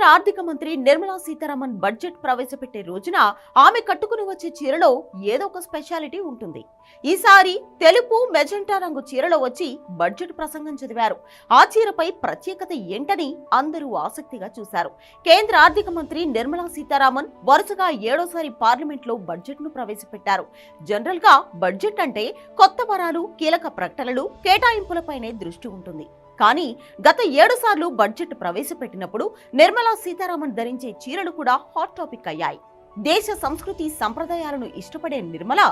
కేంద్ర ఆర్థిక మంత్రి నిర్మలా సీతారామన్ బడ్జెట్ ప్రవేశపెట్టే రోజున ఆమె కట్టుకుని వచ్చే చీరలో ఏదో ఒక స్పెషాలిటీ ఉంటుంది. ఈసారి తెలుపు మెజెంటా రంగు చీరలో వచ్చి బడ్జెట్ ప్రసంగం చదివారు. ఆ చీరపై ప్రత్యేకత ఏంటని అందరూ ఆసక్తిగా చూశారు. కేంద్ర ఆర్థిక మంత్రి నిర్మలా సీతారామన్ వరుసగా ఏడోసారి పార్లమెంట్లో బడ్జెట్ను ప్రవేశపెట్టారు. జనరల్గా బడ్జెట్ అంటే కొత్త వరాలు కీలక ప్రకటనలు కేటాయింపులపైనే దృష్టి ఉంటుంది. కానీ గత ఏడు సార్లు బడ్జెట్ ప్రవేశపెట్టినప్పుడు నిర్మలా సీతారామన్ ధరించే చీరలు కూడా హాట్ టాపిక్ అయ్యాయి. దేశ సంస్కృతి సంప్రదాయాలను ఇష్టపడే నిర్మల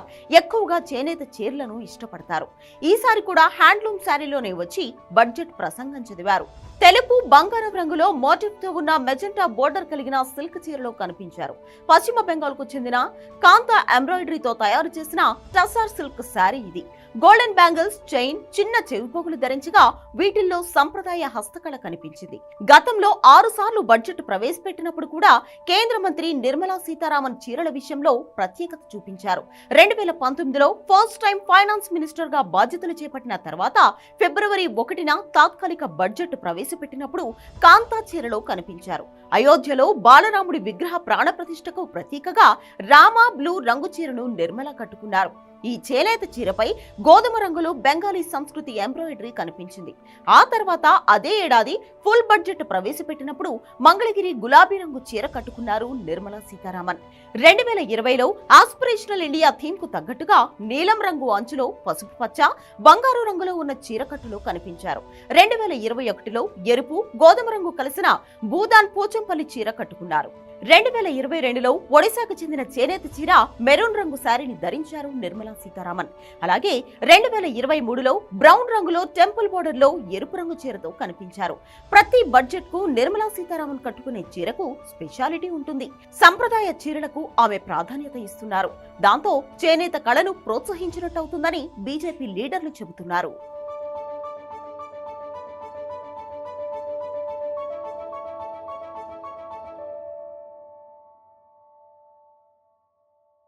ఎక్కువగా చేనేత చీరలను ఇష్టపడతారు. ఈసారి కూడా హ్యాండ్లూమ్ శారీలోనే వచ్చి బడ్జెట్ ప్రసంగం చదివారు. తెలుపు బంగారం రంగులో మోటివ్తో ఉన్న మెజెంటా బోర్డర్ కలిగిన సిల్క్ చీరలో కనిపించారు. పశ్చిమ బెంగాల్కు చెందిన కాంతా ఎంబ్రాయిడరీతో తయారు చేసిన టసార్ సిల్క్ శారీ ఇది. గోల్డెన్ బ్యాంగిల్స్ చైన్ చిన్న చెవిపోగులు ధరించగా వీటిల్లో సంప్రదాయ హస్తకళ కనిపించింది. గతంలో ఆరు సార్లు బడ్జెట్ ప్రవేశపెట్టినప్పుడు కూడా కేంద్ర మంత్రి నిర్మలా సీతారామన్ చీరల విషయంలో ప్రత్యేకత చూపించారు. రెండు వేల పంతొమ్మిదిలో ఫస్ట్ టైం ఫైనాన్స్ మినిస్టర్గా బాధ్యతలు చేపట్టిన తర్వాత ఫిబ్రవరి ఒకటిన తాత్కాలిక బడ్జెట్ ప్రవేశపెట్టినప్పుడు కాంతా చీరలో కనిపించారు. అయోధ్యలో బాలరాముడి విగ్రహ ప్రాణప్రతిష్ఠకు ప్రతీకగా రామా బ్లూ రంగు చీరను నిర్మల కట్టుకున్నారు. ఈ చేనేత చీరపై గోధుమ రంగులో బెంగాలీ సంస్కృతి ఎంబ్రాయిడరీ కనిపించింది. ఆ తర్వాత అదే ఏడాది ఫుల్ బడ్జెట్ ప్రవేశపెట్టినప్పుడు మంగళగిరి గులాబీ రంగు చీర కట్టుకున్నారు నిర్మలా సీతారామన్. రెండు వేల ఇరవైలో ఆస్పిరేషనల్ ఇండియా థీమ్కు తగ్గట్టుగా నీలం రంగు అంచులో పసుపు పచ్చ బంగారు రంగులో ఉన్న చీరకట్టులో కనిపించారు. రెండు వేల ఇరవై ఒకటిలో ఎరుపు గోధుమ రంగు కలిసిన భూదాన్ పోచంపల్లి చీర కట్టుకున్నారు. రెండు వేల ఇరవై రెండులో ఒడిశాకు చెందిన చేనేత చీర మెరూన్ రంగు శారీని ధరించారు నిర్మలా సీతారామన్. అలాగే రెండు వేల ఇరవై మూడులో బ్రౌన్ రంగులో టెంపుల్ బోర్డర్లో ఎరుపు రంగు చీరతో కనిపించారు. ప్రతి బడ్జెట్కు నిర్మలా సీతారామన్ కట్టుకునే చీరకు స్పెషాలిటీ ఉంటుంది. సంప్రదాయ చీరలకు ఆమె ప్రాధాన్యత ఇస్తున్నారు. దాంతో చేనేత కళను ప్రోత్సహించినట్టవుతుందని బీజేపీ లీడర్లు చెబుతున్నారు.